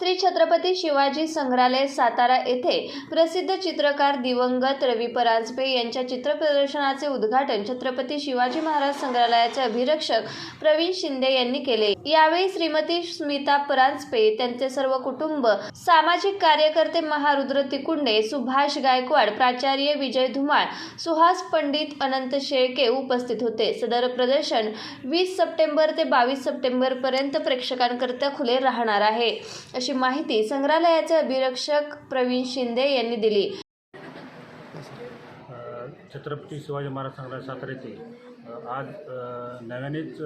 श्री छत्रपती शिवाजी संग्रहालय सातारा येथे प्रसिद्ध चित्रकार दिवंगत रवी परांजपे यांच्या चित्र प्रदर्शनाचे उद्घाटन छत्रपती शिवाजी महाराज संग्रहालयाचे अभिरक्षक प्रवीण शिंदे यांनी केले. यावेळी श्रीमती स्मिता परांजपे त्यांचे सर्व कुटुंब सामाजिक कार्यकर्ते महारुद्र तिकुंडे सुभाष गायकवाड प्राचार्य विजय धुमाळ सुहास पंडित अनंत शेळके उपस्थित होते. सदर प्रदर्शन वीस सप्टेंबर ते बावीस सप्टेंबर पर्यंत प्रेक्षकांकरिता खुले राहणार आहे. अशी माहिती संग्रहालयाचे अभिरक्षक प्रवीण शिंदे यांनी दिली. छत्रपती शिवाजी महाराज संग्रहालय सातारा येथे. आज नव्यानेच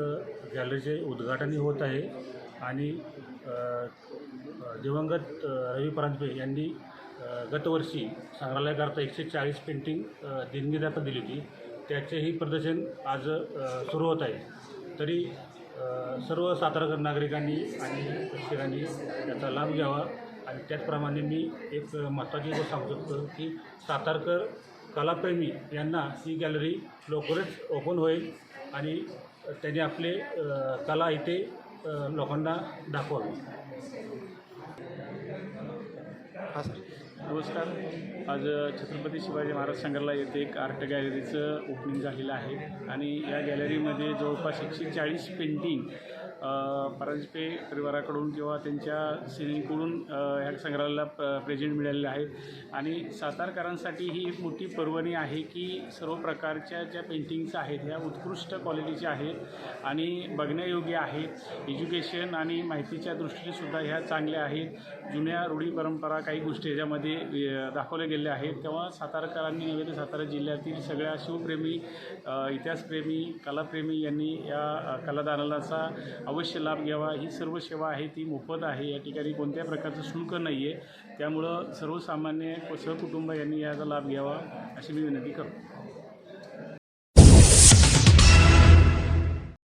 गॅलरीचे उद्घाटनही होत आहे आणि दिवंगत रवी परांजपे यांनी गतवर्षी संग्रहालयाकरता एकशे चाळीस पेंटिंग अ, दिली होती. त्याचेही प्रदर्शन आज सुरू होत आहे. तरी सर्व सातारकर नागरिकांनी आणि प्रेक्षकांनी त्याचा लाभ घ्यावा. आणि त्याचप्रमाणे मी एक महत्त्वाची गोष्ट सांगू शकतो की सातारकर कलाप्रेमी यांना ही गॅलरी लवकरच ओपन होईल आणि त्यांनी आपले कला इथे लोकांना दाखवावी. हा सर. नमस्कार. आज छत्रपती शिवाजी महाराज संग्रहालय येथे एक आर्ट गॅलरीचं ओपनिंग झालेलं आहे. आणि या गॅलरीमध्ये जवळपास एकशे चाळीस पेंटिंग परांजपे परिवाराकडून किंवा त्यांच्या सिनेकडून ह्या संग्रहालयाला प प्रेझेंट मिळालेले आहेत आणि सातारकरांसाठी ही एक मोठी पर्वणी आहे की सर्व प्रकारच्या ज्या पेंटिंग्स आहेत ह्या उत्कृष्ट क्वालिटीच्या आहेत आणि बघण्यायोग्य आहेत एज्युकेशन आणि माहितीच्या दृष्टीने सुद्धा ह्या चांगल्या आहेत. जुन्या रूढी परंपरा काही गोष्टी ह्याच्यामध्ये दाखवल्या गेल्या आहेत. तेव्हा सातारकरांनी नव्हे तर सातारा जिल्ह्यातील सगळ्या शिवप्रेमी इतिहासप्रेमी कलाप्रेमी यांनी या कलादानालाचा अवश्य लाभ घ्यावा. ही सर्व सेवा आहे ती मोफत आहे. या ठिकाणी कोणत्या प्रकारचं शुल्क नाही आहे त्यामुळं सर्वसामान्य व सहकुटुंब यांनी याचा लाभ घ्यावा अशी मी विनंती करतो.